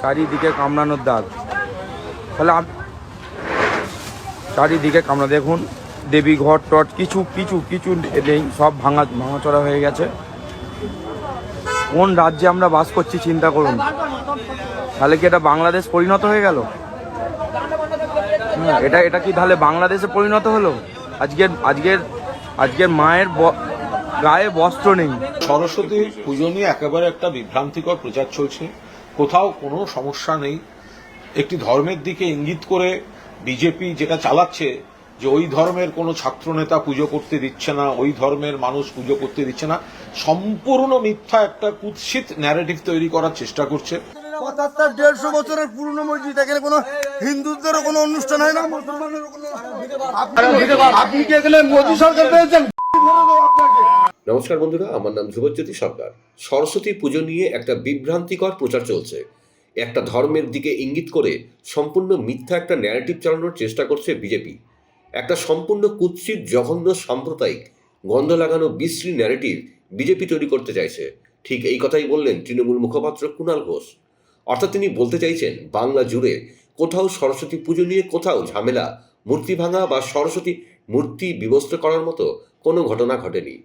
চারিদিকে কামড়ানোর দাগ। তাহলে চারিদিকে কামড়া দেখুন, দেবী ঘর, টট, কিছু কিছু কিছু নেই, সব ভাঙা ভাঙাচড়া হয়ে গেছে। কোন রাজ্যে আমরা বাস করছি, চিন্তা করুন। তাহলে কি এটা বাংলাদেশ পরিণত হয়ে গেল? এটা এটা কি তাহলে বাংলাদেশে পরিণত হলো? আজকের আজকের আজকের মায়ের গায়ে বস্ত্র নেই। সরস্বতী পুজো নিয়ে একেবারে একটা বিভ্রান্তিকর প্রচার চলছে। কোথাও কোনো সমস্যা নেই। একটি ধর্মের দিকে ইঙ্গিত করে বিজেপি যেটা চালাচ্ছে যে ওই ধর্মের কোনো ছাত্রনেতা পুজো করতে দিচ্ছে না ওই ধর্মের মানুষ পুজো করতে দিচ্ছে না সম্পূর্ণ মিথ্যা একটা কুৎসিত ন্যারেটিভ তৈরি করার চেষ্টা করছে। পঁচাত্তর দেড়শো বছরের পুরনো মসজিদ এখানে কোনো হিন্দুদেরও কোনো অনুষ্ঠান হয় না? মুসলমানেরও কোনো আপনি- আপনি কি এখানে মোদী সরকার পেয়েছেন? নমস্কার বন্ধুরা, আমার নাম ধ্রুবজ্যোতি সরকার। সরস্বতী পুজো নিয়ে একটা বিভ্রান্তিকর প্রচার চলছে। একটা ধর্মের দিকে ইঙ্গিত করে সম্পূর্ণ মিথ্যা একটা ন্যারেটিভ চালানোর চেষ্টা করছে বিজেপি। একটা সম্পূর্ণ কুৎসিত, জঘন্য, সাম্প্রদায়িক, গন্ধ লাগানো, বিশ্রী ন্যারেটিভ বিজেপি তৈরি করতে চাইছে। ঠিক এই কথাই বললেন তৃণমূল মুখপাত্র কুণাল ঘোষ। অর্থাৎ তিনি বলতে চাইছেন, বাংলা জুড়ে কোথাও সরস্বতী পুজো নিয়ে কোথাও ঝামেলা, মূর্তি ভাঙা বা সরস্বতী মূর্তি বিবস্ত্র করার মতো কোনো ঘটনা ঘটেনি।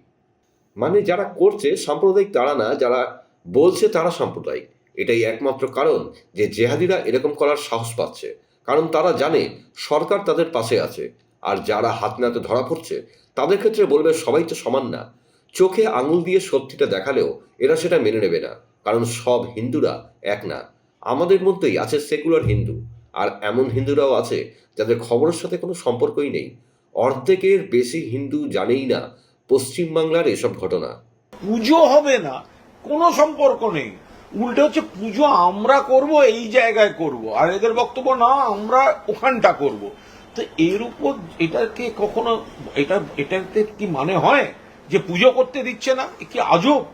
মানে যারা করছে, সাম্প্রদায়িক তারা না, যারা বলছে তারা সাম্প্রদায়িক। এটাই একমাত্র কারণ যে জেহাদিরা এরকম করার সাহস পাচ্ছে। কারণ তারা জানে সরকার তাদের পাশে আছে। আর যারা হাত নাতে ধরা পড়ছে, তাদের ক্ষেত্রে বলবে সবাই তো সমান না। চোখে আঙুল দিয়ে সত্যিটা দেখালেও এরা সেটা মেনে নেবে না। কারণ সব হিন্দুরা এক না। আমাদের মধ্যেই আছে সেকুলার হিন্দু। আর এমন হিন্দুরাও আছে যাদের খবরের সাথে কোনো সম্পর্কই নেই। অর্ধেকের বেশি হিন্দু জানেই না পশ্চিমবাংলার এসব ঘটনা। পুজো হবে না, কোনো সম্পর্ক নেই। উল্টে হচ্ছে পুজো আমরা করব, এই জায়গায় করব। আর এদের বক্তব্য, না, আমরা ওখানটা করব। তো এর উপর এটাকে কখনো, এটা, এটাতে কি মানে হয় যে পুজো করতে দিচ্ছে না? কি আজব?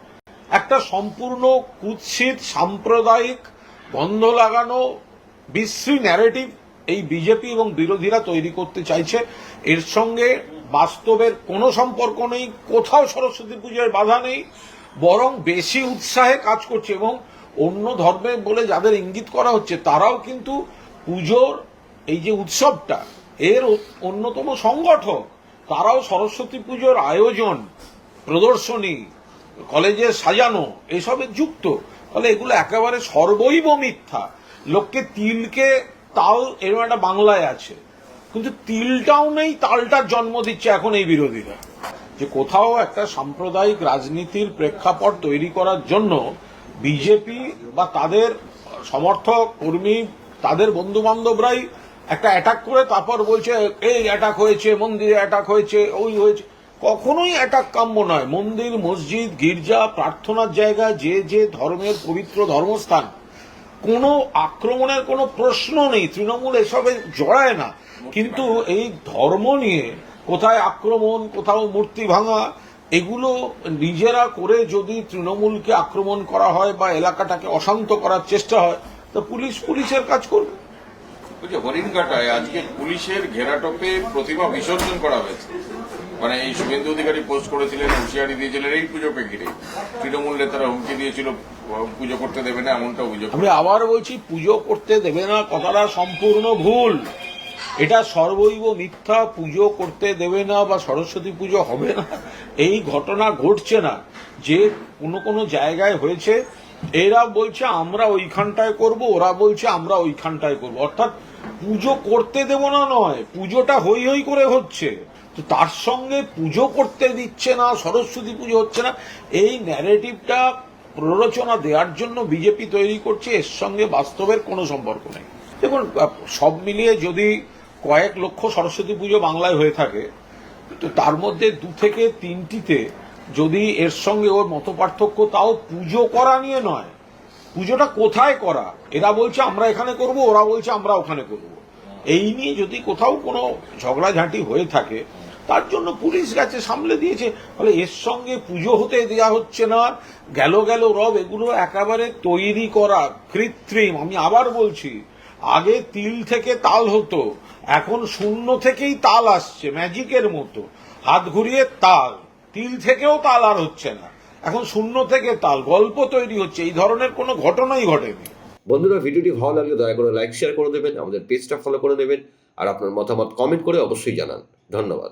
একটা সম্পূর্ণ কুৎসিত, সাম্প্রদায়িক গন্ধ লাগানো, বিশ্রী ন্যারেটিভ এই বিজেপি এবং বিরোধীরা তৈরি করতে চাইছে। এর সঙ্গে বাস্তবের কোনো সম্পর্ক নেই, কোথাও সরস্বতী পুজোর বাধা নেই, বরং বেশি উৎসাহে কাজ করছে এবং অন্য ধর্মে বলে যাদের ইঙ্গিত করা হচ্ছে, তারাও কিন্তু পুজোর এই যে উৎসবটা, এর অন্যতম সংগঠক, তারাও সরস্বতী পুজোর আয়োজন, প্রদর্শনী, কলেজে সাজানো, এসবে যুক্ত। তাহলে এগুলো একেবারে সর্বৈব মিথ্যা। লোককে তিলকে তাল এরকম একটা বাংলায় আছে। কিন্তু তিলটাও নেই, তালটার জন্ম দিচ্ছে এখন এই বিরোধীরা। যে কোথাও একটা সাম্প্রদায়িক রাজনীতির প্রেক্ষাপট তৈরি করার জন্য বিজেপি বা তাদের সমর্থক, কর্মী, তাদের বন্ধু বান্ধবরাই একটা অ্যাটাক করে তারপর বলছে, এই অ্যাটাক হয়েছে, মন্দিরে অ্যাটাক হয়েছে, ওই হয়েছে। কখনোই অ্যাটাক কাম্য নয়। মন্দির, মসজিদ, গির্জা, প্রার্থনার জায়গা, যে যে ধর্মের পবিত্র ধর্মস্থান কোনো আক্রমণের কোনো প্রশ্ন নেই। তৃণমূল এসবে জড়ায় না। কিন্তু এই ধর্ম নিয়ে কোথায় আক্রমণ, কোথাও মূর্তি ভাঙা, এগুলো নিজেরা করে যদি তৃণমূলকে আক্রমণ করা হয় বা এলাকাটাকে অশান্ত করার চেষ্টা হয়, তো পুলিশ পুলিশের কাজ করবে। বলছি হরিণঘাটায় আজকে পুলিশের ঘেরাটোপে প্রতিমা বিসর্জন করা হয়েছে। মানে এই শুভেন্দু অধিকারী পোস্ট করেছিলেন, হুঁশিয়ারি দিয়েছিলেন এই পুজোকে ঘিরে তৃণমূল নেতারা হুমকি দিয়েছিল পুজো করতে দেবে না এমনটা অভিযোগ আমি আবার বলছি, পুজো করতে দেবে না, কথাটা সম্পূর্ণ ভুল। এটা সর্বৈব মিথ্যা, পুজো করতে দেবে না বা সরস্বতী পুজো হবে না, এই ঘটনা ঘটছে না। যে কোনো কোনো জায়গায় হয়েছে, এরা বলছে, আমরা ওইখানটায় করব, ওরা বলছে, আমরা ওইখানটায় করব। অর্থাৎ পুজো করতে দেব না নয়, পুজোটা হই হই করে হচ্ছে। তো তার সঙ্গে পুজো করতে দিচ্ছে না, সরস্বতী পুজো হচ্ছে না, এই ন্যারেটিভটা প্ররোচনা দেওয়ার জন্য বিজেপি তৈরি করছে, এর সঙ্গে বাস্তবের কোনো সম্পর্ক নেই। দেখুন সব মিলিয়ে যদি কয়েক লক্ষ সরস্বতী পুজো বাংলায় হয়ে থাকে, তো তার মধ্যে দু থেকে তিনটিতে যদি এর সঙ্গে ওর মত পার্থক্য তাও পুজো করা নিয়ে নয়। পুজোটা কোথায় করা? এরা বলছে, আমরা এখানে করব, ওরা বলছে, আমরা ওখানে করব। এই নিয়ে যদি কোথাও কোনো ঝগড়াঝাঁটি হয়ে থাকে, তার জন্য পুলিশ গেছে সামলে দিয়েছে। ফলে এর সঙ্গে পুজো হতে দেওয়া হচ্ছে না। গেল গেল রব, এগুলো একেবারে তৈরি করা কৃত্রিম। আমি আবার বলছি, আগে তিল থেকে তাল হতো, এখন শূন্য থেকেই তাল আসছে, ম্যাজিকের মতো। হাত ঘুরিয়ে তাল, তিল থেকেও তাল আর হচ্ছে না। এখন শূন্য থেকে তাল, গল্প তৈরি হচ্ছে, এই ধরনের কোনো ঘটনাই ঘটেনি। বন্ধুরা, ভিডিওটি ভালো লাগলে দয়া করে লাইক শেয়ার করে দেবেন, আমাদের পেজটা ফলো করে দেবেন, আর আপনার মতামত কমেন্ট করে অবশ্যই জানান। ধন্যবাদ।